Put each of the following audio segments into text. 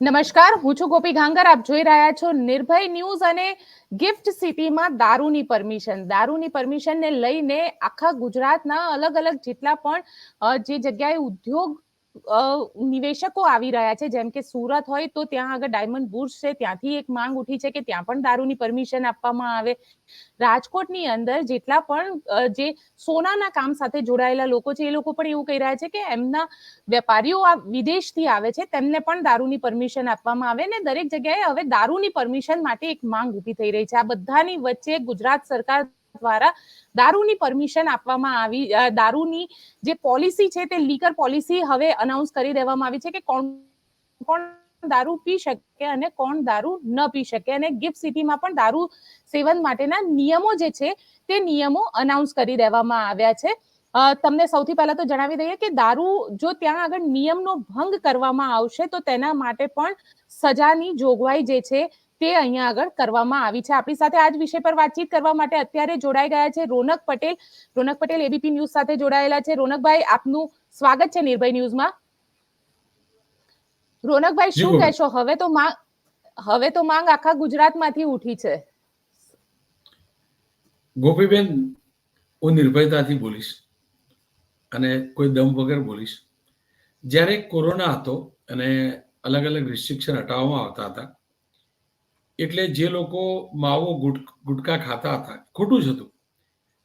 નમસ્કાર, હું છું ગોપી ઘાંગર. આપ જોઈ રહ્યા છો નિર્ભય ન્યૂઝ અને ગિફ્ટ સિટીમાં દારૂની પરમિશન. દારૂની પરમિશનને લઈને આખા ગુજરાતના અલગ અલગ જેટલા પણ જે જગ્યાએ ઉદ્યોગ નિવેશકો આવી રહ્યા છે. જેમ કે સુરત હોય તો ત્યાં આગળ ડાયમંડ બુર્સ છે. ત્યાંથી એક માંગ ઉઠી છે કે ત્યાં પણ દારૂની પરમિશન આપવામાં આવે. રાજકોટની અંદર જેટલા પણ જે સોનાના કામ સાથે જોડાયેલા લોકો છે, એ લોકો પણ એવું કહી રહ્યા છે કે એમના વેપારીઓ આ વિદેશથી આવે છે. તેમને પણ દારૂની પરમિશન આપવામાં આવે ને દરેક જગ્યાએ હવે દારૂની પરમિશન માટે એક માંગ ઊભી થઈ રહી છે. આ બધાની વચ્ચે ગુજરાત સરકાર દ્વારા દારૂની પરમિશન આપવામાં આવી દારૂની જે પોલિસી છે તે લીકર પોલિસી હવે અનાઉન્સ કરી દેવામાં આવી છે કે કોણ કોણ દારૂ પી શકે અને કોણ દારૂ ન પી શકે અને ગિફ્ટ સિટીમાં પણ દારૂ સેવન માટેના નિયમો જે છે તે નિયમો અનાઉન્સ કરી દેવામાં આવ્યા છે. તમને સૌથી પહેલા તો જણાવી દઈએ કે દારૂ જો ત્યાં આગળ નિયમનો ભંગ કરવામાં આવશે તો તેના માટે પણ સજાની જોગવાઈ જે છે તે અહીંયા આગળ કરવામાં આવી છે. આપણી સાથે આજ વિષય પર વાતચીત કરવા માટે અત્યારે જોડાઈ ગયા છે રોનક પટેલ. રોનક પટેલ એબીપી ન્યૂઝ સાથે જોડાયેલા છે. રોનકભાઈ આપનું સ્વાગત છે નિર્ભય ન્યૂઝમાં. રોનકભાઈ શું કહેશો? હવે તો માંગ હવે તો માંગ આખા ગુજરાતમાંથી ઉઠી છે. ગોપીબેન હું નિર્ભયતાથી બોલીશ અને કોઈ દમ વગર બોલીશ. જ્યારે કોરોના હતો અને અલગ અલગ રિસ્ટ્રિક્શન હટાવવામાં આવતા હતા એટલે જે લોકો માવો ગુટકા ખાતા હતા, ખોટું જ હતું.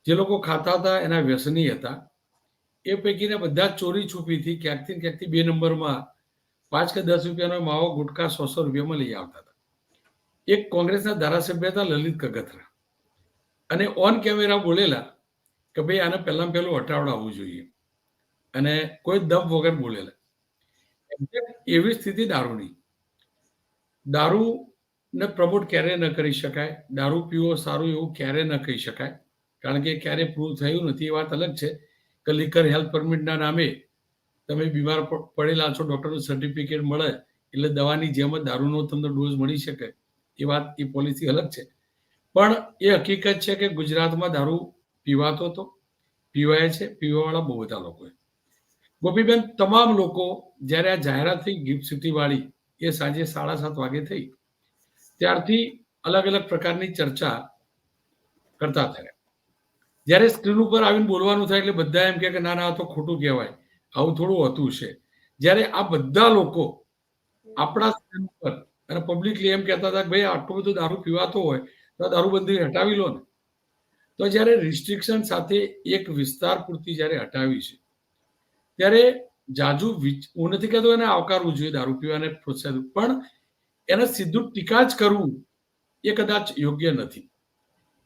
જે લોકો ખાતા હતા, એના વ્યસની હતા. એ પૈકીના બધા ચોરી છુપીથી ક્યાંકથી ક્યાંકથી બે નંબરમાં પાંચ કે દસ રૂપિયાનો માવો, ગુટકા સો સો રૂપિયામાં લઈ આવતા હતા. એક કોંગ્રેસના ધારાસભ્ય હતા, લલિત કગથરા. અને ઓન કેમેરા બોલેલા કે ભાઈ આને પહેલાં પહેલું હટાવડાવવું જોઈએ. અને કોઈ દમ વગર બોલેલા. એવી સ્થિતિ દારૂની. દારૂને પ્રમોટ ક્યારેય ન કરી શકાય, દારૂ પીવો, સારું એવું ક્યારેય ન કહી શકાય. કારણ કે ક્યારે પ્રૂવ થયું નથી એ વાત અલગ છે. કે લિકર હેલ્થ પરમિટના નામે તમે બીમાર પડેલા છો ડૉક્ટરનું સર્ટિફિકેટ મળે, એટલે દવાની જેમ જ દારૂનો તમને ડોઝ મળી શકે. એ વાત, એ પોલિસી અલગ છે. પણ એ હકીકત છે કે ગુજરાતમાં દારૂ પીવાતો હતો પીવાય છે, પીવાવાળા બહુ બધા લોકોએ ગોપીબેન, તમામ લોકો જ્યારે આ જાહેરાત થઈ, ગિફ્ટ સિટીવાળી, એ સાંજે સાડા સાત વાગે થઈ ત્યારથી અલગ અલગ પ્રકારની ચર્ચા કરતા થયા. જ્યારે સ્ક્રીન ઉપર આવીને બોલવાનું થાય એટલે બધા એમ કે ના ના તો ખોટું કહેવાય. આવું થોડું હતું છે. જ્યારે આ બધા લોકો આપણા સ્ક્રીન ઉપર અને પબ્લિકલી એમ કહેતા હતા કે ભાઈ, આટલું બધું દારૂ પીવાતો હોય તો દારૂબંધી હટાવી લો ને. તો જ્યારે રિસ્ટ્રિક્શન સાથે એક વિસ્તાર પૂરતી જ્યારે હટાવી છે, ત્યારે જાજુ હું નથી કહેતો એને આવકારવું જોઈએ દારૂ પીવાને પ્રોત્સાહિત પણ એને સીધું ટીકા જ કરવું એ કદાચ યોગ્ય નથી.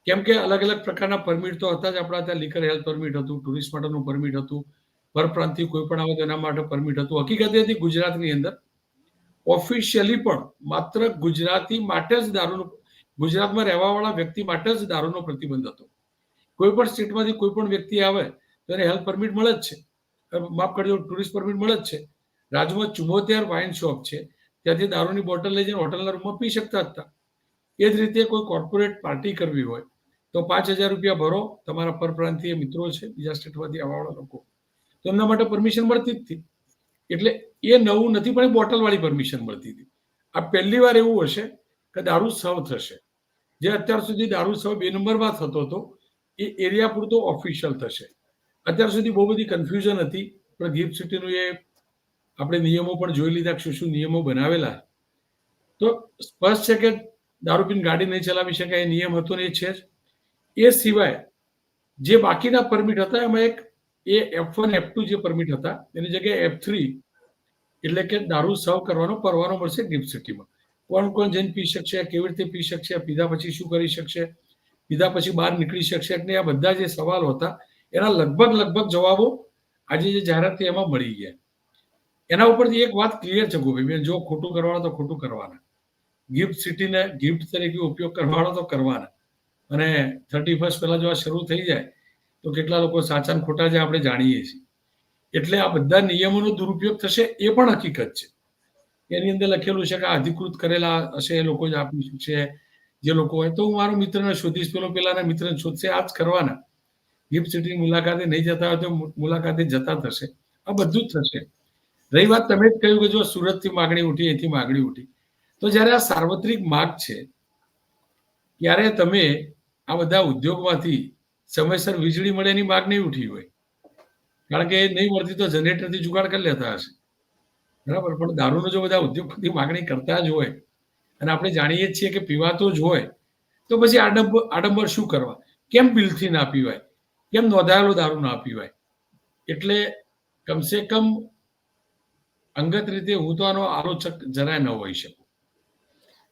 કેમ કે અલગ અલગ પ્રકારના પરમિટ તો હતા જ. આપણા ત્યાં લીકર હેલ્થ પરમિટ હતું ટુરિસ્ટ માટેનું પરમિટ હતું પરપ્રાંતિય કોઈ પણ આવે તો એના માટે પરમિટ હતું. હકીકત હતી ગુજરાતની અંદર ઓફિશિયલી પણ માત્ર ગુજરાતી માટે જ દારૂનો, ગુજરાતમાં રહેવાવાળા વ્યક્તિ માટે જ દારૂનો પ્રતિબંધ હતો. કોઈ પણ સ્ટેટમાંથી કોઈ પણ વ્યક્તિ આવે તો એને હેલ્થ પરમિટ મળે જ છે. માફ કરજો ટુરિસ્ટ પરમિટ મળે જ છે. રાજ્યમાં ચુમ્મોતેર વાઇન શોપ છે. ત્યાંથી દારૂની બોટલ લઈ જઈને હોટલના રૂમમાં પી શકતા હતા. એ જ રીતે કોઈ કોર્પોરેટ પાર્ટી કરવી હોય, તો પાંચ હજાર રૂપિયા ભરો. તમારા પરપ્રાંતીય મિત્રો છે, બીજા સ્ટેટમાંથી આવવાવાળા લોકો. તો એમના માટે પરમિશન મળતી જ હતી. એટલે એ નવું નથી, પણ બોટલવાળી પરમિશન મળતી હતી. આ પહેલી વાર એવું હશે કે દારૂ સર્વ થશે. જે અત્યાર સુધી દારૂ સર્વ બે નંબરમાં થતો હતો, એ એરિયા પૂરતો ઓફિશિયલ થશે. અત્યાર સુધી બહુ બધી કન્ફ્યુઝન હતી, પણ ગિફ્ટ સિટીનું એ આપણે નિયમો પણ જોઈ લીધા શું શું નિયમો બનાવેલા. તો સ્પષ્ટ છે કે દારૂ પીને ગાડી નહીં ચલાવી શકાય, એ નિયમ હતો ને એ છે જ. એ સિવાય જે બાકીના પરમિટ હતા, એમાં એક એ એફ વન એફ ટુ જે પરમિટ હતા, એની જગ્યાએ એફ થ્રી એટલે કે દારૂ સર્વ કરવાનો પરવાનો મળશે ગિફ્ટ સિટીમાં કોણ કોણ જઈને પી શકશે, કેવી રીતે પી શકશે, પીધા પછી શું કરી શકશે, પીધા પછી બહાર નીકળી શકશે, એટલે આ બધા જે સવાલો હતા, એના લગભગ લગભગ જવાબો આજે જે જાહેરાત એમાં મળી ગયા. એના ઉપરથી એક વાત ક્લિયર છે ગોપીબેન જો ખોટું કરવાના તો ખોટું કરવાના. ગિફ્ટ સિટીને ગિફ્ટ તરીકે ઉપયોગ કરવાનો તો કરવાના. અને થર્ટી ફર્સ્ટ પહેલાં જો આ શરૂ થઈ જાય, તો કેટલા લોકો સાચા ને ખોટા છે આપણે જાણીએ છીએ. એટલે આ બધા નિયમોનો દુરુપયોગ થશે એ પણ હકીકત છે. એની અંદર લખેલું છે કે અધિકૃત કરેલા હશે એ લોકો જ આપી શકશે. જે લોકો હોય, તો હું મારો મિત્રને શોધીશ. પેલો પેલાના મિત્રને શોધશે, આ જ કરવાના. ગિફ્ટ સિટીની મુલાકાતે નહીં જતા હોય તો મુલાકાતે જતા થશે. આ બધું જ થશે. રહી વાત તમે જ કહ્યું કે જો સુરતથી માગણી ઉઠી અહીંથી માગણી ઉઠી. તો જ્યારે આ સાર્વત્રિક માગ છે, ત્યારે તમે આ બધા ઉદ્યોગમાંથી સમયસર વીજળી મળે એની માગ નહીં ઉઠી હોય. કારણ કે નહીં મળતી તો જનરેટરથી જુગાડ કરી લેતા હશે. બરાબર? પણ દારૂનો જો બધા ઉદ્યોગપતિ માગણી કરતા જ હોય, અને આપણે જાણીએ છીએ કે પીવાતો જ હોય, તો પછી આડંબર આડંબર શું કરવા? કેમ બિલથી ના પીવાય? કેમ નોંધાયેલો દારૂ ના પીવાય? એટલે કમસે કમ અંગત રીતે હું તો આનો આલોચક જરાય ન હોઈ શકું.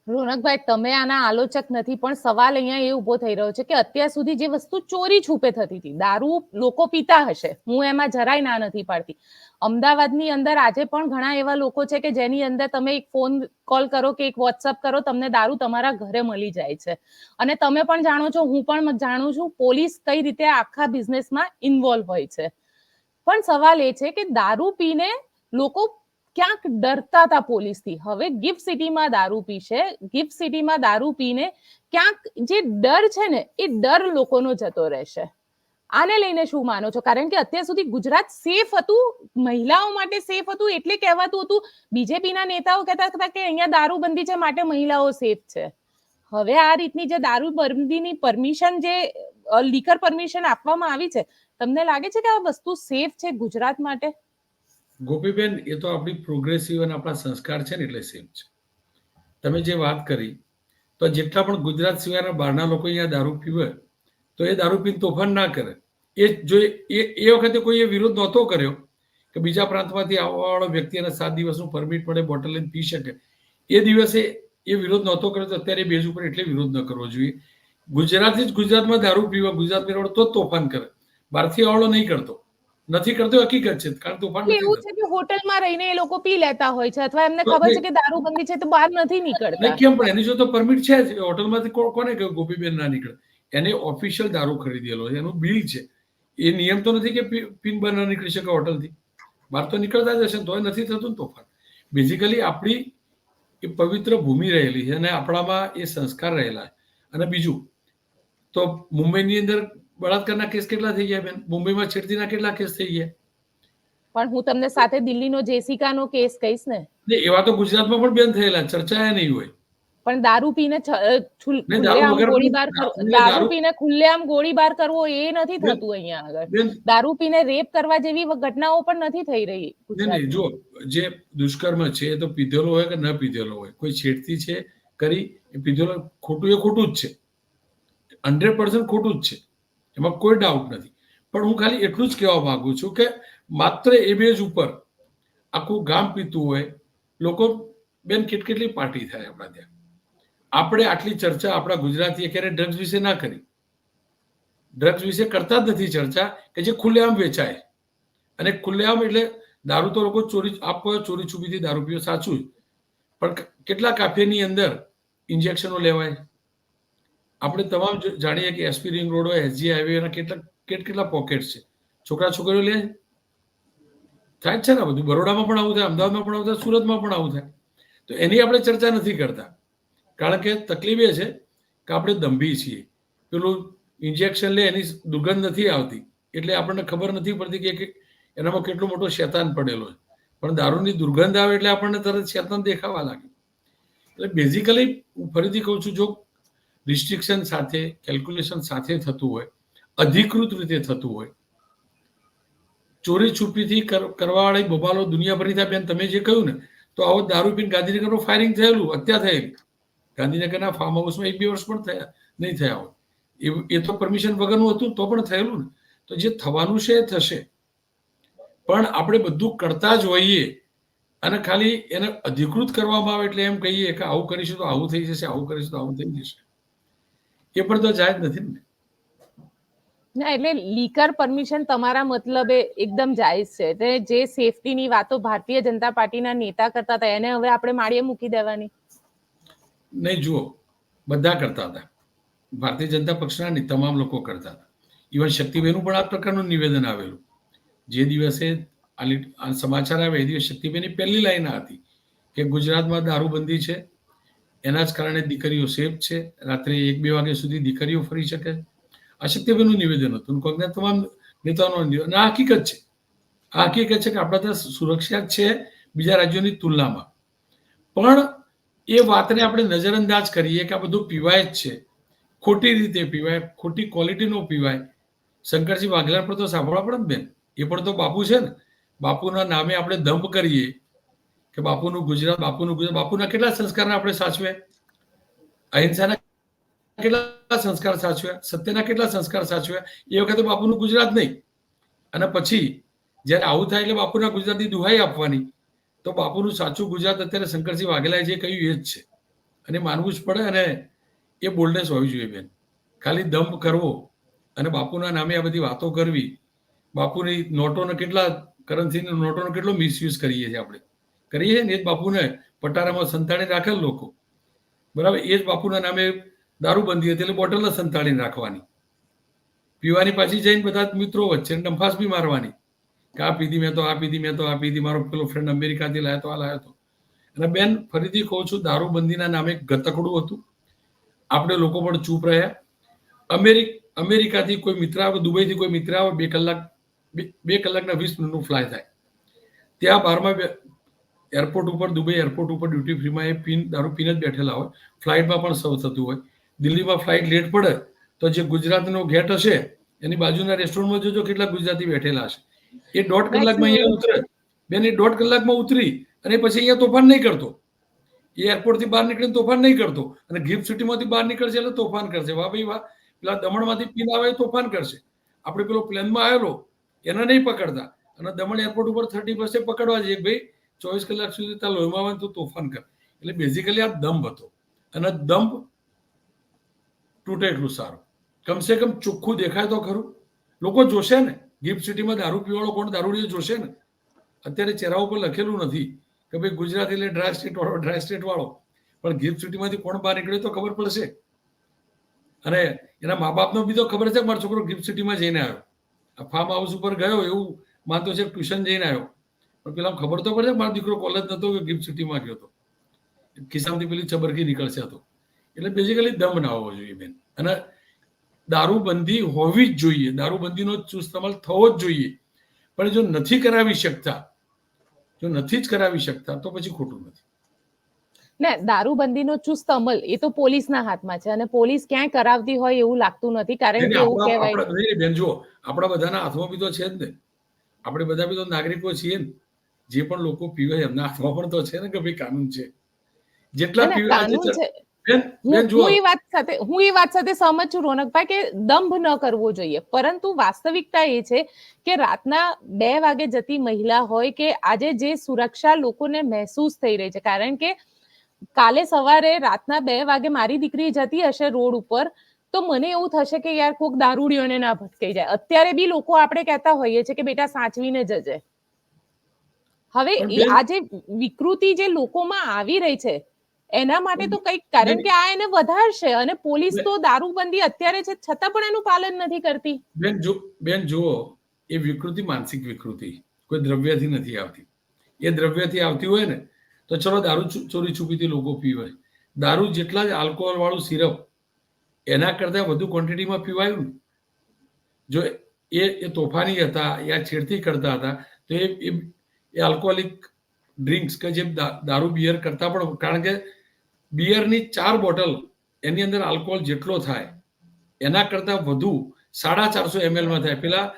રોનકભાઈ, તમે આના આલોચક નથી, પણ સવાલ અહીંયા એ ઊભો થઈ રહ્યો છે કે અત્યાર સુધી જે વસ્તુ ચોરી છૂપે થતી હતી, દારૂ લોકો પીતા હશે, હું એમાં જરાય ના નથી પાડતી. અમદાવાદની અંદર આજે પણ ઘણા એવા લોકો છે કે જેની અંદર તમે એક ફોન કોલ કરો કે એક વોટ્સઅપ કરો, તમને દારૂ તમારા ઘરે મળી જાય છે. અને તમે પણ જાણો છો, હું પણ જાણું છું, પોલીસ કઈ રીતે આખા બિઝનેસમાં ઇન્વોલ્વ હોય છે. પણ સવાલ એ છે કે દારૂ પીને લોકો ક્યાંક ડરતા હતા પોલીસથી. હવે ગિફ્ટ સિટીમાં દારૂ પીશે. ગિફ્ટ સિટીમાં દારૂ પીને ક્યાંક જે ડર છે ને, એ ડર લોકોનો જતો રહેશે. આને લઈને શું માનો છો? કારણ કે અત્યાર સુધી ગુજરાત સેફ હતું, મહિલાઓ માટે સેફ હતું, એટલે કહેવાતું હતું. બીજેપીના નેતાઓ કહેતા હતા કે અહીંયા દારૂબંધી છે, માટે મહિલાઓ સેફ છે. હવે આ રીતની જે દારૂબંધીની પરમિશન જે લીકર પરમિશન આપવામાં આવી છે, તમને લાગે છે કે આ વસ્તુ સેફ છે ગુજરાત માટે? ગોપીબેન, એ તો આપણી પ્રોગ્રેસિવ અને આપણા સંસ્કાર છે ને એટલે સેમ છે. તમે જે વાત કરી, તો જેટલા પણ ગુજરાત સિવાયના બહારના લોકો અહીંયા દારૂ પીવે, તો એ દારૂ પીને તોફાન ના કરે. એ જો એ એ વખતે એ વિરોધ નહોતો કર્યો કે બીજા પ્રાંતમાંથી આવવાવાળો વ્યક્તિ એને સાત દિવસનું પરમિટ મળે બોટલ લઈને પી શકે. એ દિવસે એ વિરોધ નહોતો કર્યો, તો અત્યારે બેઝ ઉપર એટલે વિરોધ ન કરવો જોઈએ. ગુજરાતથી જ ગુજરાતમાં દારૂ પીવા, ગુજરાત મેળવડો તો તોફાન કરે. બહારથી આવડો નહીં કરતો. નથી કરતો હકીકત છે. કારણ તોફાન એવું છે કે હોટલમાં રહીને એ લોકો પી લેતા હોય છે અથવા એમને ખબર છે કે દારૂબંધી છે તો બહાર નથી નીકળતા. કેમ પણ એની જો તો પરમિટ છે જ. હોટલમાંથી કોને કહ્યું? ગોપીબેન ના નીકળે. એને ઓફિશિયલ દારૂ ખરીદેલો છે. એનું બિલ છે. એ નિયમ તો નથી કે પીન બહાર ના નીકળી શકે હોટલથી. બહાર તો નીકળતા જ હશે તોય નથી થતું ને તોફાન. બેઝિકલી આપણી એ પવિત્ર ભૂમિ રહેલી છે અને આપણામાં એ સંસ્કાર રહેલા છે. અને બીજું તો મુંબઈની અંદર બળાત્કારના કેસ કેટલા થઈ ગયા બેન? મુંબઈમાં છેડતીના કેટલા કેસ થઈ ગયા? પણ હું તમને સાથે દિલ્હીનો જેસિકાનો કેસ કહીશ ને. એવા તો ગુજરાતમાં પણ બેન થયેલા ચર્ચાએ નહીં હોય. પણ દારૂ પીને ગોળીબાર દારૂ- પીને ખુલ્લેઆમ ગોળીબાર કરવો એ નથી થતું અહીંયા આગળ. દારૂ પીને રેપ કરવા જેવી ઘટનાઓ પણ નથી થઈ રહી જો જે દુષ્કર્મ છે એ તો પીધેલો હોય કે ન પીધેલો હોય કોઈ છેડતી છે કરી એ પીધેલો ખોટું એ ખોટું જ છે. હંડ્રેડ પર્સન્ટ ખોટું જ છે. એમાં કોઈ ડાઉટ નથી. પણ હું ખાલી એટલું જ કહેવા માંગુ છું કે માત્ર ઇમેજ ઉપર આખું ગામ પીતું હોય, લોકો બેન કેટકેટલી પાર્ટી થાય આપણા ત્યાં. આપણે આટલી ચર્ચા આપણા ગુજરાતીએ ક્યારે ડ્રગ્સ વિશે ના કરી. ડ્રગ્સ વિશે કરતા જ નથી ચર્ચા કે જે ખુલ્લેઆમ વેચાય. અને ખુલ્લેઆમ એટલે દારૂ તો લોકો ચોરી આપો, ચોરી છુપીથી દારૂ પીઓ સાચું. પણ કેટલા કાફેની અંદર ઇન્જેક્શનો લેવાય? આપણે તમામ જાણીએ કે એસપી રિંગ રોડ હોય એસજી હાઈવે એના કેટલા કેટ કેટલા પોકેટ છે? છોકરા છોકરીઓ લે? થાય છે ને બધું? બરોડામાં પણ આવું થાય, અમદાવાદમાં પણ આવું થાય, સુરતમાં પણ આવું થાય. તો એની આપણે ચર્ચા નથી કરતા. કારણ કે તકલીફ એ છે કે આપણે દંભી છીએ. પેલું ઇન્જેક્શન લે, એની દુર્ગંધ નથી આવતી. એટલે આપણને ખબર નથી પડતી કે એનામાં કેટલો મોટો શેતાન પડેલો છે. પણ દારૂની દુર્ગંધ આવે એટલે આપણને તરત શેતાન દેખાવા લાગે. એટલે બેઝિકલી હું ફરીથી કહું છું, જો રિસ્ટ્રિક્શન સાથે, કેલ્ક્યુલેશન સાથે થતું હોય, અધિકૃત રીતે થતું હોય. ચોરી છુપીથી કર- કરવાવાળી બબાલો દુનિયાભરની થાય બેન તમે જે કહ્યું ને, તો આવો દારૂ પીને ગાંધીનગરનું ફાયરિંગ થયેલું, હત્યા થયેલી. ગાંધીનગરના ફાર્મ હાઉસમાં એક બે વર્ષ પણ થયા, નહીં થયા હોય. એ- એ તો પરમિશન વગરનું હતું, તો પણ થયેલું ને. તો જે થવાનું છે એ થશે. પણ આપણે બધું કરતા જ હોઈએ અને ખાલી એને અધિકૃત કરવામાં આવે એટલે એમ કહીએ કે આવું કરીશું તો આવું થઈ જશે, આવું કરીશું તો આવું થઈ જશે. એ પણ તો જાય જ નથી ને. ના એટલે લીકર પરમિશન તમારા મતલબે એકદમ જાયઝ છે. એટલે જે સેફટીની વાતો ભારતીય જનતા પાર્ટીના નેતા કરતા હતા એને હવે આપણે માળીએ મૂકી દેવાની. નહીં જુઓ બધા કરતા હતા. ભારતીય જનતા પક્ષના નહીં તમામ લોકો કરતા હતા. ઇવન શક્તિબેનનું પણ આ પ્રકારનું નિવેદન આવેલું. જે દિવસે સમાચાર આવે એ દિવસે શક્તિબેનની પહેલી લાઈન હતી કે ગુજરાતમાં દારૂબંધી છે એના જ કારણે દીકરીઓ સેફ છે. રાત્રે એક બે વાગ્યા સુધી દીકરીઓ ફરી શકે. આ શક્તિબેનનું નિવેદન હતું. કોંગ્રેસ તમામ નેતાઓનું અને આ હકીકત છે. આ હકીકત છે કે આપણા ત્યાં સુરક્ષા છે બીજા રાજ્યોની તુલનામાં. પણ એ વાતને આપણે નજરઅંદાજ કરીએ કે આ બધું પીવાય જ છે. ખોટી રીતે પીવાય. ખોટી ક્વોલિટીનો પીવાય. શંકરસિંહ વાઘેલા પર તો સાંભળવા પડે ને બેન. એ પણ તો બાપુ છે ને. બાપુના નામે આપણે દંભ કરીએ. કે બાપુનું ગુજરાત બાપુનું ગુજરાત, બાપુના કેટલા સંસ્કારને આપણે સાચવે? અહિંસાના કેટલા સંસ્કાર સાચવ્યા સત્યના કેટલા સંસ્કાર સાચવ્યા એ વખતે બાપુનું ગુજરાત નહીં. અને પછી જ્યારે આવું થાય એટલે બાપુના ગુજરાતની દુહાઈ આપવાની. તો બાપુનું સાચું ગુજરાત અત્યારે શંકરસિંહ વાઘેલાએ જે કહ્યું એ જ છે. અને માનવું જ પડે અને એ બોલ્ડનેસ હોવી જોઈએ બેન. ખાલી દમ કરવો અને બાપુના નામે આ બધી વાતો કરવી. બાપુની નોટોનો કેટલા કરન્સીની નોટોનો કેટલો મિસયુઝ કરીએ છીએ આપણે. કરીએ છીએ ને એ જ બાપુને પટારામાં સંતાડી રાખેલ લોકો. બરાબર? એ જ બાપુના નામે દારૂબંધી હતી એટલે બોટલ સંતાડીને રાખવાની પીવાની પાછી જઈને બધા મિત્રો વચ્ચે ડંફાસ બી મારવાની. કે આ પીધી મેં તો, આ પીધી મેં તો, આ પીધી મારો પેલો ફ્રેન્ડ અમેરિકાથી લાયો તો, આ લાયો તો. અને બેન, ફરીથી કહું છું, દારૂબંધીના નામે ગતકડું હતું. આપણે લોકો પણ ચૂપ રહ્યા. અમેરિક, અમેરિકાથી કોઈ મિત્ર આવે, દુબઈથી કોઈ મિત્ર આવે, બે કલાક, બે- કલાકના વીસ મિનિટનું ફ્લાય થાય. ત્યાં બારમાં એરપોર્ટ ઉપર દુબઈ એરપોર્ટ ઉપર ડ્યુટી ફ્રીમાં એ પીન દારૂ પીને જ બેઠેલા હોય. ફ્લાઇટમાં પણ સર્વ થતું હોય. દિલ્હીમાં ફ્લાઇટ લેટ પડે તો જે ગુજરાતનો ગેટ હશે એની બાજુના રેસ્ટોરન્ટમાં જોજો કેટલા ગુજરાતી બેઠેલા હશે. એ દોઢ કલાકમાં અહીંયા ઉતરે. બેન એ દોઢ કલાકમાં ઉતરી અને પછી અહીંયા તોફાન નહીં કરતો. એ એરપોર્ટથી બહાર નીકળીને તોફાન નહીં કરતો. અને ગિફ્ટ સિટીમાંથી બહાર નીકળશે એટલે તોફાન કરશે. વાહ ભાઈ વાહ. પેલા દમણમાંથી પીન આવે તોફાન કરશે. આપણે પેલો પ્લેનમાં આવેલો એને નહીં પકડતા. અને દમણ એરપોર્ટ ઉપર થર્ટી પર્સન્ટ પકડવા જઈએ ભાઈ ચોવીસ કલાક સુધી ત્યાં લોહીમાં તો તોફાન કર. એટલે બેઝિકલી આ દંભ હતો. અને દંભ તૂટે એટલું સારું. કમસે કમ ચોખ્ખું દેખાય તો ખરું. લોકો જોશે ને, ગિફ્ટ સિટીમાં દારૂ પીવાળો કોણ દારૂડીઓ જોશે ને? અત્યારે ચહેરા ઉપર લખેલું નથી કે ભાઈ ગુજરાત એટલે ડ્રાય સ્ટેટ વાળો ડ્રાય સ્ટેટ વાળો. પણ ગિફ્ટ સિટીમાંથી કોણ બહાર નીકળે તો ખબર પડશે. અને એના મા બાપનો બી તો ખબર છે મારો છોકરો ગિફ્ટ સિટીમાં જઈને આવ્યો. આ ફાર્મ હાઉસ ઉપર ગયો એવું માનતો છે ટ્યુશન જઈને આવ્યો. પણ પેલા ખબર તો પડે મારો દીકરો કોલેજ નતો કે ગિફ્ટ સિટીમાં ગયો હતો. ખિસ્સામાંથી પેલી ચબરકી નીકળશે હતો એટલે બેઝિકલી દમ ના હોવો જોઈએ બેન અને દારૂબંધી હોવી જ જોઈએ. દારૂબંધીનો ચુસ્ત અમલ થવો જ જોઈએ. પણ જો નથી કરાવી શકતા જો નથી જ કરાવી શકતા તો પછી ખોટું નથી. ને દારૂબંધીનો ચુસ્ત અમલ એ તો પોલીસના હાથમાં છે. અને પોલીસ ક્યાંય કરાવતી હોય એવું લાગતું નથી. કારણ કે એવું કહેવાય. બેન જો આપણા બધાના હાથમાં બી તો છે જ ને. આપણે બધા બી તો નાગરિકો છીએ ને. જે પણ લોકો પીવે એમના હાથમાં પણ તો છે ને કે ભાઈ કાનૂન છે. જેટલા પીવે હું એ વાત સાથે હું એ વાત સાથે સહમત છું રોનકભાઈ કે દંભ ન કરવો જોઈએ. પરંતુ વાસ્તવિકતા એ છે કે રાતના બે વાગે જતી મહિલા હોય કે આજે જે સુરક્ષા લોકોને મહેસૂસ થઈ રહી છે. કારણ કે કાલે સવારે રાતના બે વાગે મારી દીકરી જતી હશે રોડ ઉપર તો મને એવું થશે કે યાર કોક દારૂડીઓને ના ભટકાઈ જાય. અત્યારે બી લોકો આપણે કહેતા હોઈએ છે કે બેટા સાચવીને જજે. હવે આ જે વિકૃતિ જે લોકોમાં આવી રહી છે એના માટે તો કંઈક કારણ કે આ એને વધારશે અને પોલીસ તો દારૂબંધી અત્યારે છે છતાં પણ એનું પાલન નથી કરતી. બેન જો બેન જુઓ એ વિકૃતિ માનસિક વિકૃતિ કોઈ દ્રવ્યથી નથી આવતી. એ દ્રવ્યથી આવતી હોય ને તો ચલો દારૂ ચોરી છુપીથી લોકો પીવે દારૂ જેટલા જ આલ્કોહોલ વાળું સિરપ એના કરતાં વધુ ક્વોન્ટિટીમાં પીવાયું જો એ એ તોફાની હતા યા છેડતી કરતા હતા તો એ એ- આલ્કોહોલિક ડ્રિંક્સ કે જે દારૂ બિયર કરતા પણ કારણ કે બિયરની ચાર બોટલ એની અંદર આલ્કોહોલ જેટલો થાય, એના કરતાં વધુ સાડા ચારસો એમએલમાં થાય. પેલા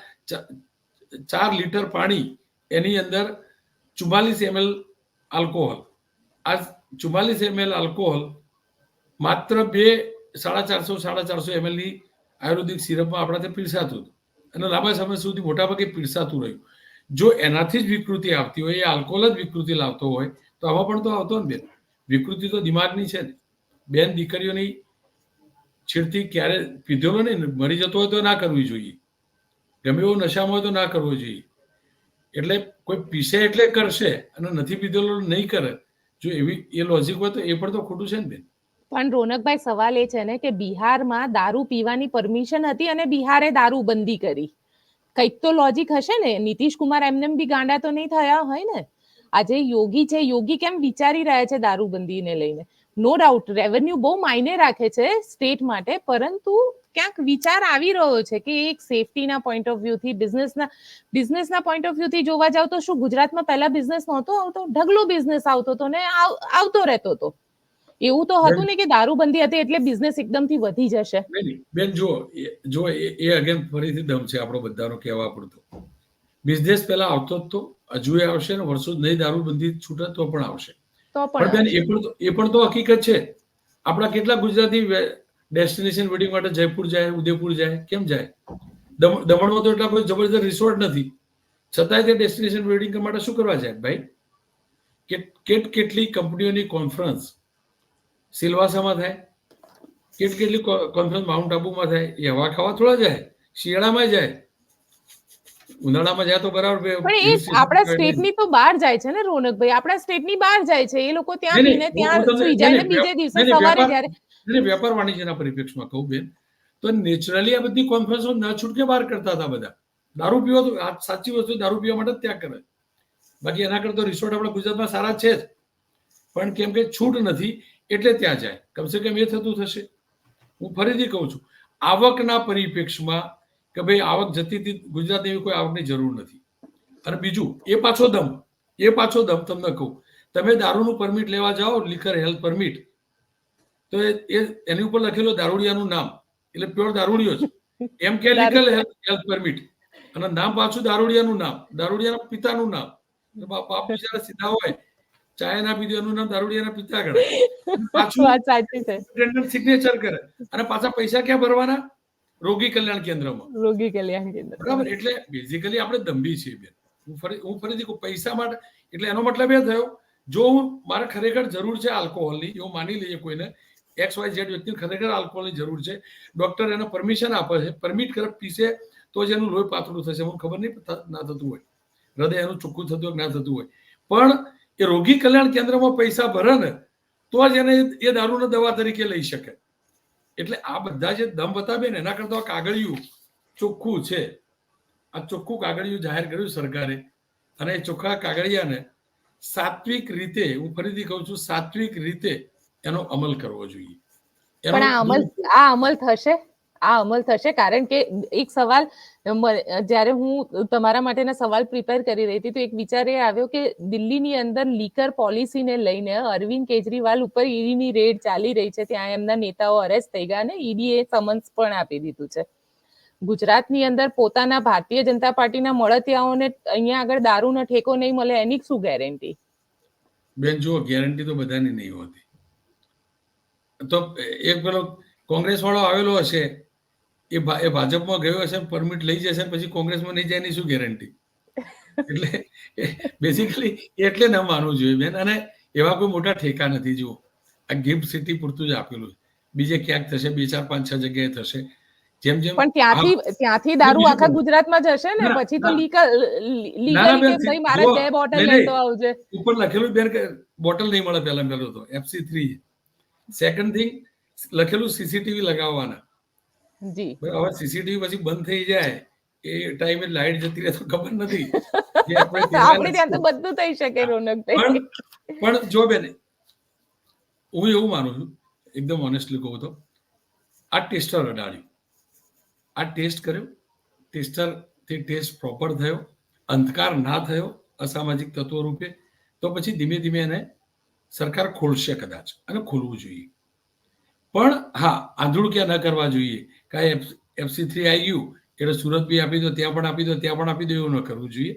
ચાર લીટર પાણી એની અંદર ચુમ્માલીસ એમએલ આલ્કોહોલ આ ચુમ્માલીસ એમએલ આલ્કોહોલ માત્ર બે સાડા ચારસો સાડા ચારસો એમએલની આયુર્વેદિક સિરપમાં આપણાથી પીરસાતું હતું. અને લાંબા સમય સુધી મોટાભાગે પીરસાતું રહ્યું. જો એનાથી જ વિકૃતિ આવતી હોય, એ આલ્કોહોલ જ વિકૃતિ લાવતો હોય, તો આમાં પણ તો આવતો ને બેન. વિકૃતિ તો દિમાગની છે ને બેન, દીકરીઓની છેડતી ક્યારે પીધેલો નહીં મરી જતો હોય તો ના કરવી જોઈએ. ગમે એવો નશામાં હોય તો ના કરવો જોઈએ. એટલે કોઈ પીસે એટલે કરશે અને નથી પીધેલો નહીં કરે. જો એવી, એ લોજિક હોય તો એ પણ તો ખોટું છે ને બેન. પણ રોનકભાઈ સવાલ એ છે ને કે બિહારમાં દારૂ પીવાની પરમિશન હતી અને બિહારે દારૂ બંધી કરી. કંઈક તો લોજિક હશે ને. નીતિશ કુમાર એમને બી ગાંડા તો નહીં થયા હોય ને. આજે યોગી છે, યોગી કેમ વિચારી રહ્યા છે દારૂબંધીને લઈને? નો ડાઉટ રેવન્યુ બહુ માયને રાખે છે સ્ટેટ માટે, પરંતુ ક્યાંક વિચાર આવી રહ્યો છે કે એક સેફટીના પોઈન્ટ ઓફ વ્યૂથી બિઝનેસના બિઝનેસના પોઈન્ટ ઓફ વ્યૂથી જોવા જાવ તો શું? ગુજરાતમાં પહેલા બિઝનેસ નહોતો આવતો, ઢગલો બિઝનેસ આવતો હતો ને આવ- આવતો રહેતો હતો. એવું તો હતું ને કે દારૂબંધી હતી એટલે બિઝનેસ એકદમથી વધી જશે. બેન જો જો એ અગેન ફરીથી દમ છે આપણો બધાનો કહેવા પડતો બિઝનેસ પહેલા આવતો જ તો હજુ આવશે ને વર્ષો નહીં દારૂબંધી છૂટે તો પણ આવશે. તો પણ બેન એ પણ એ પણ તો હકીકત છે. આપણા કેટલા ગુજરાતી ડેસ્ટિનેશન વેડિંગ માટે જયપુર જાય ઉદયપુર જાય કેમ જાય? દમ- દમણમાં તો એટલા કોઈ જબરજસ્ત રિસોર્ટ નથી. છતાંય તે ડેસ્ટિનેશન વેડિંગ માટે શું કરવા જાય ભાઈ? કેટ કેટ કેટલી કંપનીઓની કોન્ફરન્સ સિલવાસામાં થાય? કેટ કેટલી કોન્ફરન્સ માઉન્ટ આબુમાં થાય? એ હવા ખાવા થોડા જાય? શિયાળામાં જાય? ઉનાળામાં જાય તો બરાબર પણ એ આપણા સ્ટેટની તો બહાર જાય છે ને રોનકભાઈ. આપણા સ્ટેટની બહાર જાય છે. એ લોકો ત્યાં પીને ત્યાં સુઈ જાય ને બીજે દિવસે સવારે જ્યારે એટલે વેપાર વાણિજ્યના પરિપ્રેક્ષમાં કહું બેન. તો નેચરલી આ બધી કોન્ફરન્સો ન છૂટકે બહાર કરતા હતા બધા. દારૂ પીવો તો આ સાચી વસ્તુ દારૂ પીવા માટે ત્યાગ કરે. બાકી એના કરતા રિસોર્ટ આપણા ગુજરાતમાં સારા છે જ. પણ કેમ કે છૂટ નથી. એટલે ત્યાં જાય. કમસે કમ એ થતું થશે. હું ફરીથી કહું છું આવકના પરિપ્રેક્ષમાં કે ભાઈ આવક જતી હતી ગુજરાત એવી કોઈ આવકની જરૂર નથી. અને બીજું એ પાછો દમ. એ પાછો દમ તમને કહું. તમે દારૂનું પરમિટ લેવા જાઓ લિકર હેલ્થ પરમિટ તો એ એની ઉપર લખેલું દારૂડિયાનું નામ. એટલે પ્યોર દારૂડિયો છે એમ કે લીગલ હેલ્થ પરમિટ અને નામ પાછું દારૂડિયાનું નામ. દારૂડિયાના પિતાનું નામ. બાપ બિચારા સીધા હોય. ચાય ના પીધું એનું નામ દારૂડિયાના પિતા ગણે પાછું સિગ્નેચર કરે. અને પાછા પૈસા ક્યાં ભરવાના? રોગી કલ્યાણ કેન્દ્રમાં. રોગી કલ્યાણ કેન્દ્ર બરાબર? એટલે બેઝિકલી આપણે દંભી છીએ બેન. હું ફરી હું ફરીથી કહું પૈસા માટે એટલે એનો મતલબ એ થયો જો મારે ખરેખર જરૂર છે આલ્કોહોલની એવું માની લઈએ કોઈને એક્સ વાય ઝેડ વ્યક્તિને ખરેખર આલ્કોહોલની જરૂર છે ડોક્ટર એને પરમિશન આપે છે પરમિટ કરે પીસે તો જ એનું લોહી પાતળું થશે. મને ખબર નહીં ના થતું હોય. હૃદય એનું ચોખ્ખું થતું હોય ના થતું હોય. પણ એ રોગી કલ્યાણ કેન્દ્રમાં પૈસા ભરે ને, તો જ એને એ દારૂને દવા તરીકે લઈ શકે. એટલે આ બધા જે દમ બતાવે ને, એના કરતા કાગળિયું ચોખ્ખું છે. આ ચોખ્ખું કાગળિયું જાહેર કર્યું સરકારે. અને એ ચોખ્ખા કાગળિયાને સાત્વિક રીતે, હું ફરીથી કહું છું, સાત્વિક રીતે એનો અમલ કરવો જોઈએ. પણ આ અમલ આ અમલ થશે? આ અમલ થશે. કારણ કે એક સવાલ જ્યારે હું તમારા માટેના સવાલ પ્રિપેર કરી રહી હતી, તો એક વિચાર એ આવ્યો કે દિલ્હીની અંદર લીકર પોલિસીને લઈને અરવિંદ કેજરીવાલ ઉપર ઈડીની રેડ ચાલી રહી છે. ત્યાં એમના નેતાઓ અરેસ્ટ થઈ ગયા અને ઈડીએ સમન્સ પણ આપી દીધું છે. ગુજરાતની અંદર પોતાના ભારતીય જનતા પાર્ટીના મળતિયાઓને અહીંયા આગળ દારૂનો ઠેકો નહીં મળે, એની શું ગેરંટી બેન, જુઓ ગેરંટી તો બધાની નહીં હોતી. તો એક પેલો કોંગ્રેસ વાળો આવેલો હશે એ એ ભાજપમાં ગયો હશે પરમિટ લઈ જશે પછી કોંગ્રેસમાં નહીં જાય એની શું ગેરંટી એટલે બેસિકલી એટલે ન માનવું જોઈએ બેન. અને એવા કોઈ મોટા ઠેકા નથી જુઓ. આ ગિફ્ટ સિટી પૂરતું જ આપેલું છે. બીજે ક્યાંક થશે બે ચાર પાંચ છ જગ્યાએ થશે. જેમ જેમ પણ ત્યાંથી ત્યાંથી દારૂ આખા. ગુજરાતમાં જશે ને? પછી તો લીકલ લીગલ કે ભાઈ મારે બે બોટલ લેતો આવજે. ઉપર લખેલું બેન કે બોટલ નહીં મળે પહેલા પહેલો તો. એફસી થ્રી સેકન્ડ થિંગ લખેલું સીસીટીવી લગાવવાના. જી. હવે સીસીટીવી પછી બંધ થઈ જાય એ ટાઈમે લાઈટ જતી રહે તો ખબર નથી. આપણે ત્યાં તો બધું થઈ શકે રોનક પણ જો બેન હું એવું માનું છું એકદમ ઓનેસ્ટલી કહું તો આ ટેસ્ટર અડાડ્યું. આ ટેસ્ટ કર્યો ટેસ્ટર તે ટેસ્ટ પ્રોપર થયો અંધકાર ના થયો અસામાજિક તત્વો રૂપે તો પછી ધીમે ધીમે એને સરકાર ખોલશે કદાચ અને ખોલવું જોઈએ. પણ હા આંધળું ક્યાં ન કરવા જોઈએ? કાંઈ એફસી થ્રી આવી ગયું એટલે સુરત બી આપી દો, ત્યાં પણ આપી દો, ત્યાં પણ આપી દો, એવું ન કરવું જોઈએ.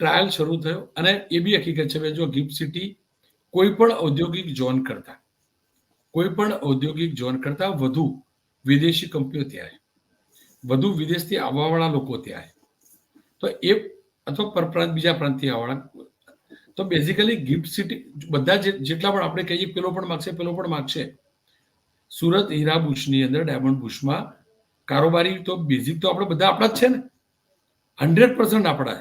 ટ્રાયલ શરૂ થયો અને એ બી હકીકત છે જો ગિફ્ટ સિટી કોઈ પણ ઔદ્યોગિક ઝોન કરતા, કોઈ પણ ઔદ્યોગિક ઝોન કરતા વધુ વિદેશી કંપનીઓ ત્યાં આવે વધુ વિદેશથી આવવાવાળા લોકો ત્યાં આવે તો એ અથવા પરપ્રાંત બીજા પ્રાંતથી આવવાળા તો બેઝિકલી ગિફ્ટ સિટી, બધા જેટલા પણ આપણે કહીએ, પેલો પણ માગશે, પેલો પણ માગશે. સુરત હીરા બુશની અંદર, ડાયમંડ બુશમાં. કારોબારી તો બેઝિક તો આપણે બધા આપણા જ છે ને. હંડ્રેડ પર્સન્ટ આપણા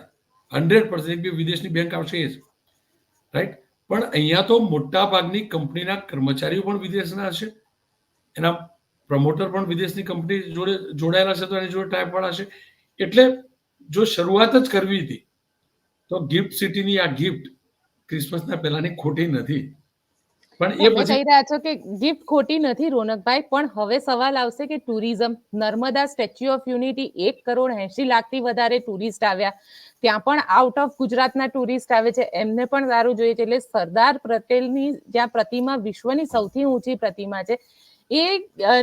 હંડ્રેડ પર્સન્ટ વિદેશની બેંક આવશે જ. રાઈટ પણ અહીંયા તો મોટા ભાગની કંપનીના કર્મચારીઓ પણ વિદેશના હશે. એના પ્રમોટર પણ વિદેશની કંપની જોડે જોડાયેલા છે તો એની જોડે ટાઈપ વાળા છે એટલે જો શરૂઆત જ કરવી હતી, તો ગિફ્ટ સિટીની આ ગિફ્ટ ક્રિસમસના પહેલાની ખોટી નથી. પણ એ પછી કહી રહ્યા છો કે ગિફ્ટ ખોટી નથી રોનકભાઈ પણ હવે સવાલ આવશે કે tourism Narmada statue of unity એક કરોડ એસી લાખથી વધારે ટુરિસ્ટ આવ્યા. ત્યાં પણ આઉટ ઓફ ગુજરાતના ટુરિસ્ટ આવે છે. એમને પણ દારૂ જોઈએ છે. એટલે સરદાર પટેલની જ્યાં પ્રતિમા વિશ્વની સૌથી ઊંચી પ્રતિમા છે. એ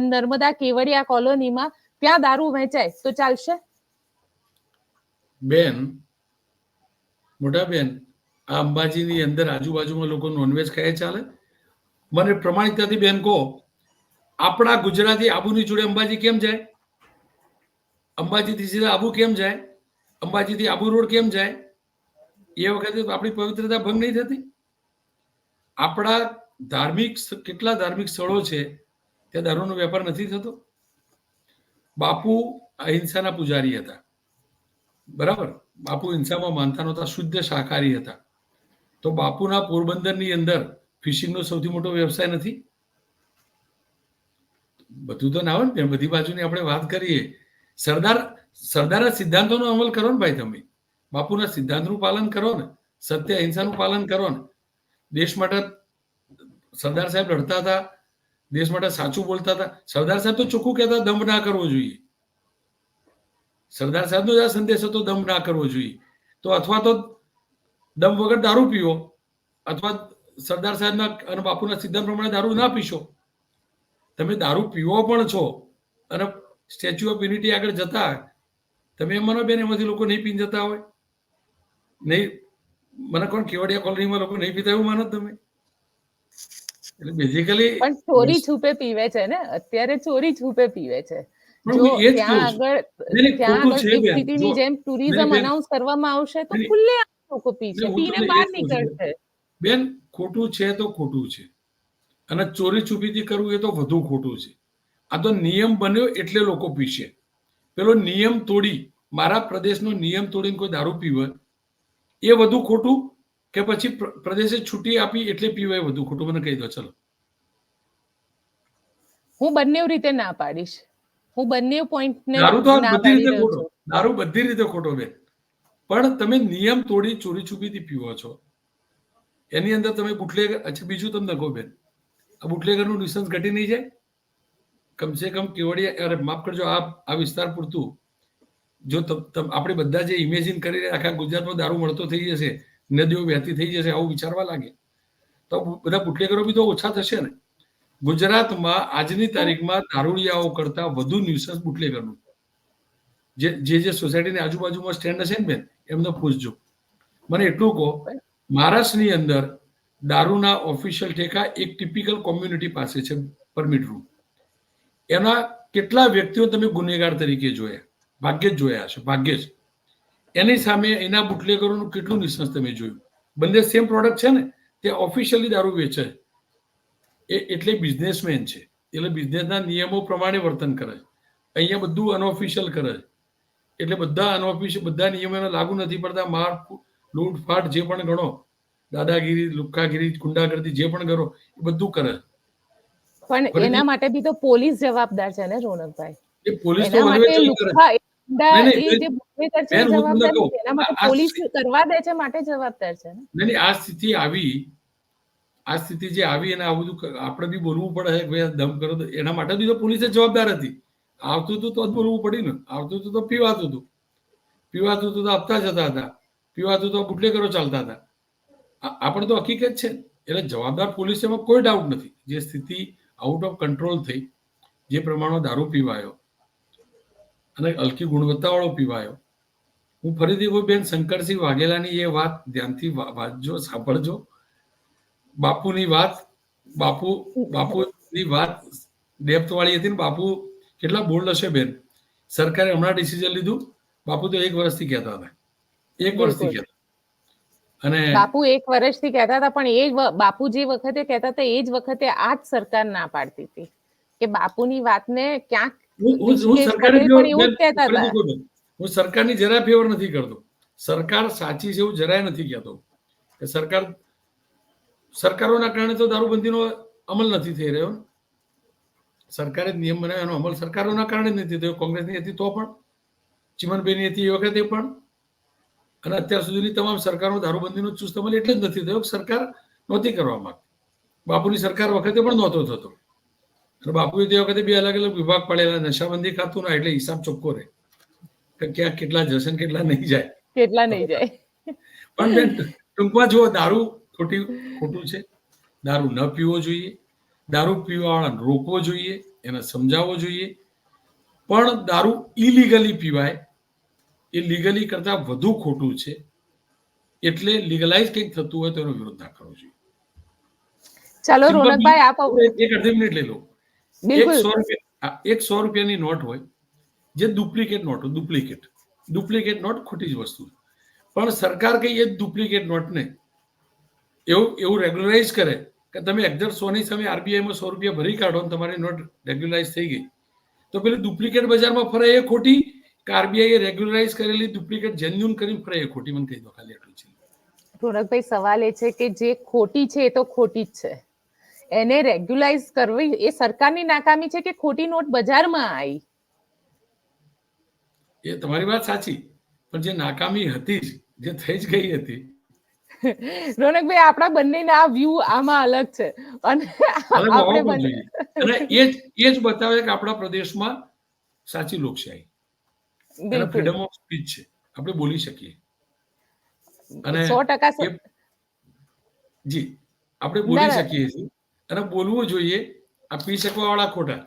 નર્મદા કેવડિયા કોલોનીમાં ત્યાં દારૂ વેચાય. તો ચાલશે? બેન મોટા બેન આ અંબાજીની અંદર આજુબાજુમાં લોકો નોનવેજ ખાય ચાલે? મને પ્રમાણિકતાથી બેન કહો, આપણા ગુજરાતી આબુની જોડે અંબાજી કેમ જાય? અંબાજીથી સીધા આબુ કેમ જાય? અંબાજીથી આબુ રોડ કેમ જાય? એ વખતે આપણી પવિત્રતા ભંગ નહીં થતી? આપણા ધાર્મિક કેટલા ધાર્મિક સ્થળો છે ત્યાં દારૂનો વેપાર નથી થતો? બાપુ અહિંસાના પૂજારી હતા. બરાબર? બાપુ હિંસામાં માનતા નહોતા, શુદ્ધ શાકાહારી હતા. તો બાપુના પોરબંદરની અંદર ફિશિંગનો સૌથી મોટો વ્યવસાય નથી? બધું તો ના હોય ને, બધી બાજુની આપણે વાત કરીએ. સરદાર, સરદારના સિદ્ધાંતોનો અમલ કરો ને ભાઈ તમે. બાપુના સિદ્ધાંતનું પાલન કરો ને, સત્ય અહિંસાનું પાલન કરો ને. દેશ માટે સરદાર સાહેબ લડતા હતા, દેશ માટે સાચું બોલતા હતા. સરદાર સાહેબ તો ચોખ્ખું કહેતા, દંભ ના કરવો જોઈએ. સરદાર સાહેબનો જ આ સંદેશ હતો દમ ના કરવો જોઈએ. તો અથવા તો દમ વગર દારૂ પીવો, અથવા સરદાર સાહેબના અને બાપુના સિદ્ધાંત પ્રમાણે દારૂ ના પીશો. તમે દારૂ પીવો પણ છો અને સ્ટેચ્યુ ઓફ યુનિટી આગળ જતા તમે એમ માનો બેન એમાંથી લોકો નહીં પીને જતા હોય? નહીં મને કોણ કેવડિયા કોલોનીમાં લોકો નહીં પીતા એવું માનો તમે? એટલે બેઝિકલી પણ ચોરી છુપે પીવે છે ને? અત્યારે ચોરી છુપે પીવે છે. બેન. ખોટું છે તો ખોટું છે. અને ચોરી છુપીથી કરવું એ તો વધુ ખોટું છે. આ તો નિયમ બન્યો એટલે લોકો પીશે. પેલો નિયમ તોડી મારા પ્રદેશનો નિયમ તોડીને કોઈ દારૂ પીવે એ વધુ ખોટું કે પછી પ્ર- પ્રદેશે છૂટી આપી એટલે પીવાય વધુ ખોટું? મને કહી દો ચલો. હું બંને રીતે ના પાડીશ. હું બંને પોઈન્ટ ને દારૂ તો બધી રીતે ખોટો. દારૂ બધી રીતે ખોટો બેન. પણ તમે નિયમ તોડી ચોરી છુપીથી પીવો છો. એની અંદર તમે બુટલેગર, અચ્છા, બીજું તમને કહું બેન. આ બુટલેગરનું ન્યુસન્સ ઘટી નહીં જાય. કમસે કમ કેવડિયા, અરે માફ કરજો, આ આ વિસ્તાર પૂરતું. જો આપણે બધા જે ઇમેજિન કરીને આખા ગુજરાતમાં દારૂ મળતો થઈ જશે, નદીઓ વહેતી થઈ જશે, આવું વિચારવા લાગે. તો બધા બુટલેગરો બી તો ઓછા થશે ને. ગુજરાતમાં આજની તારીખમાં દારૂડિયાઓ કરતા વધુ ન્યુસન્સ બુટલેગરનું. જે જે સોસાયટીની આજુબાજુમાં સ્ટેન્ડ હશે ને બેન, એમને પૂછજો. મને એટલું કહો મહારાષ્ટ્રની અંદર દારૂના ઓફિશિયલ ઠેકા એક ટિપિકલ કોમ્યુનિટી પાસે છે પરમિટ રૂમ એના કેટલા વ્યક્તિઓ તમે ગુનેગાર તરીકે જોયા? ભાગ્યે જ જોયા હશે, ભાગ્યે જ. એની સામે એના બુટલેગરોનું કેટલું નિષ્ણાંસ તમે જોયું? બંને સેમ પ્રોડક્ટ છે ને? તે ઓફિશિયલી દારૂ વેચે. એ એટલે બિઝનેસમેન છે. એટલે બિઝનેસના નિયમો પ્રમાણે વર્તન કરે. છે અહીંયા બધું અનઓફિશિયલ કરે. છે એટલે બધા અનઓફિશિયલ બધા નિયમો એને લાગુ નથી પડતા. માર લૂંટફાટ જે પણ ગણો દાદાગીરી લુખ્ખાગીરી ગુંડાગર્દી જે પણ કરો એ બધું કરે. પણ એના માટે બી તો પોલીસ જવાબદાર છે ને રોનકભાઈ? એ પોલીસ તો પોલીસ સ્થિતિ- કરવા દે છે માટે જવાબદાર છે ને? નહીં નહીં, આ સ્થિતિ આવી આ સ્થિતિ જે આવી અને આવું બધું આપણે બી બોલવું પડે કે ભાઈ દમ કરો તો એના માટે બી તો પોલીસે જવાબદાર હતી. આવતું હતું તો જ બોલવું પડ્યું ને આવતું હતું તો પીવાતું હતું. પીવાતું હતું તો આપતા જતા હતા. પીવાતું તો બુટલેગરો ચાલતા હતા. આ આ તો હકીકત છે. એટલે જવાબદાર પોલીસ એમાં કોઈ ડાઉટ નથી. જે સ્થિતિ આઉટ ઓફ કંટ્રોલ થઈ, જે પ્રમાણમાં દારૂ પીવાયો અને હલકી ગુણવત્તાવાળો પીવાયો. હું ફરીથી કોઈ બેન, શંકરસિંહ વાઘેલાની એ વાત ધ્યાનથી વાંચજો, સાંભળજો. બાપુની વાત, બાપુ, બાપુની વાત ડેપ્થ વાળી હતી ને બાપુ કેટલા બોલ્ડ હશે બેન. સરકારે હમણાં ડિસિઝન લીધું. બાપુ તો એક વર્ષથી કહેતા હતા. એક વર્ષથી કહેતા. અને બાપુ એક વર્ષથી કહેતા હતા પણ એ બાપુ જે વખતે કહેતા હતા એ જ વખતે આ જ સરકાર ના પાડતી હતી. કે બાપુની વાતને ક્યાંક હું સરકારની જરા ફેવર નથી કરતો. સરકાર સાચી છે એવું જરાય નથી કહેતો. કે સરકાર સરકારોના કારણે તો દારૂબંધીનો અમલ નથી થઈ રહ્યો. સરકારે જ નિયમ બનાવ્યો એનો અમલ સરકારોના કારણે જ નથી થયો. કોંગ્રેસની હતી તો પણ ચિમનભાઈની હતી એ વખતે પણ. અને અત્યાર સુધીની તમામ સરકારો દારૂબંધીનો ચુસ્ત અમલ એટલે જ નથી થયો સરકાર નહોતી કરવા માંગતી. બાપુની સરકાર વખતે પણ નહોતો થતો. અને બાપુએ તે વખતે બે અલગ અલગ વિભાગ પડેલા નશાબંધી ખાતું ના એટલે હિસાબ ચોખ્ખો રહે. કે ક્યાં કેટલા જશે ને કેટલા નહીં જાય. કેટલા નહીં જાય. પણ બેન ટૂંકમાં જુઓ દારૂ ખોટી ખોટું છે. દારૂ ન પીવો જોઈએ. દારૂ પીવાવાળાને રોકવો જોઈએ. એને સમજાવવો જોઈએ. પણ દારૂ ઇલીગલી પીવાય. એ લીગલી કરતા વધુ ખોટું છે. એટલે લીગલાઇઝ કંઈક થતું હોય તો એનો વિરોધ ના કરવો જોઈએ. ચાલો રોનકભાઈ આપ એક અડધી મિનિટ લઈ લો. એક સો રૂપિયા એક સો રૂપિયાની નોટ હોય જે duplicate note duplicate duplicate note ખોટી જ વસ્તુ. પણ સરકાર કઈ એ ડુપ્લિકેટ નોટને એવું એવું રેગ્યુલરાઇઝ કરે કે તમે એકદર સોની સામે આરબીઆઈમાં સો રૂપિયા ભરી કાઢો ને તમારી નોટ રેગ્યુલરાઇઝ થઈ ગઈ. તો પેલી ડુપ્લિકેટ બજારમાં ફરે એ ખોટી? કે આરબીઆઈએ રેગ્યુલરાઇઝ કરેલી ડુપ્લિકેટ જેન્યુન કરીને ફરે ખોટી મને કહી દો ખાલી એટલું છે. રોનકભાઈ સવાલ એ છે કે જે ખોટી છે એ તો ખોટી જ છે. એને રેગ્યુલાઇઝ કરવી એ સરકારની નાકામી છે કે ખોટી નોટ બજારમાં આવી એ તમારી વાત સાચી પણ જે નાકામી હતી જ જે થઈ જ ગઈ હતી. રોનકભાઈ આપણા બંનેના વ્યૂ આમાં અલગ છે. અને અને આપણે બંને એ જ એ જ બતાવે કે આપણા પ્રદેશમાં સાચી લોકશાહી. અને ફ્રીડમ ઓફ સ્પીચ છે. આપણે બોલી શકીએ. અને સો ટકા જી આપણે બોલી શકીએ છીએ. અને બોલવું જોઈએ આ પી શકવા વાળા ખોટા.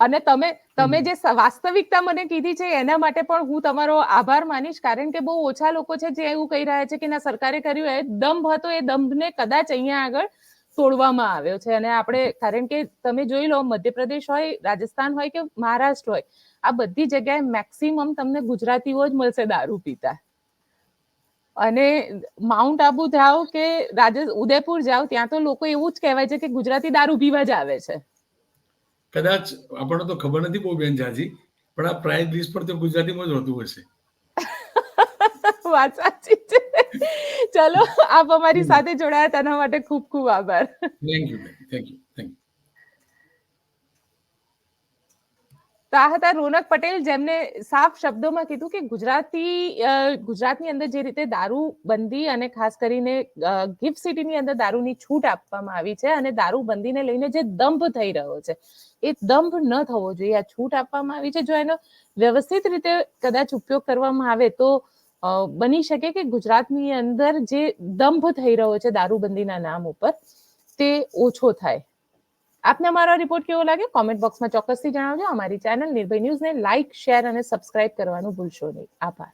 અને તમે તમે જે વાસ્તવિકતા મને કીધી છે એના માટે પણ હું તમારો આભાર માનીશ કારણ કે બહુ ઓછા લોકો છે જે એવું કહી રહ્યા છે કે ના સરકારે કર્યું એ દંભ હતો એ દંભને કદાચ અહીંયા આગળ તોડવામાં આવ્યો છે. અને આપણે કારણ કે તમે જોઈ લો મધ્યપ્રદેશ હોય રાજસ્થાન હોય કે મહારાષ્ટ્ર હોય આ બધી જગ્યાએ મેક્સિમમ તમને ગુજરાતીઓ જ મળશે દારૂ પીતા. અને માઉન્ટ આબુ જાઓ કે રાજે ઉદયપુર જાઓ ત્યાં તો લોકો એવું જ કહેવાય છે કે ગુજરાતી દારૂ પીવા જ આવે છે. કદાચ આપણને તો ખબર નથી બહુ બેન જાજી પણ આ પ્રાઇઝ લિસ્ટ પર તો ગુજરાતીમાં જ હોતું હશે. વાત સાચી છે. ચલો આપ અમારી સાથે જોડાયા તેના માટે ખૂબ ખૂબ આભાર. Thank you thank you thank you તો આ હતા રોનક પટેલ જેમને સાફ શબ્દોમાં કીધું કે ગુજરાતી ગુજરાતની અંદર જે રીતે દારૂ બંધી અને ખાસ કરીને ગિફ્ટ સિટીની અંદર દારૂની છૂટ આપવામાં આવી છે અને દારૂ બંધીને લઈને જે દંભ થઈ રહ્યો છે એ દંભ ન થવો જોઈએ. આ છૂટ આપવામાં આવી છે. જો એનો વ્યવસ્થિત રીતે કદાચ ઉપયોગ કરવામાં આવે તો બની શકે કે ગુજરાતની અંદર જે દંભ થઈ રહ્યો છે દારૂબંધીના નામ ઉપર, તે ઓછો થાય. આપને અમારો રિપોર્ટ કેવો લાગે કોમેન્ટ બોક્સમાં ચોક્કસથી જણાવજો. અમારી ચેનલ નિર્ભય ન્યૂઝને લાઇક શેર અને સબસ્ક્રાઇબ કરવાનું ભૂલશો નહીં. આભાર.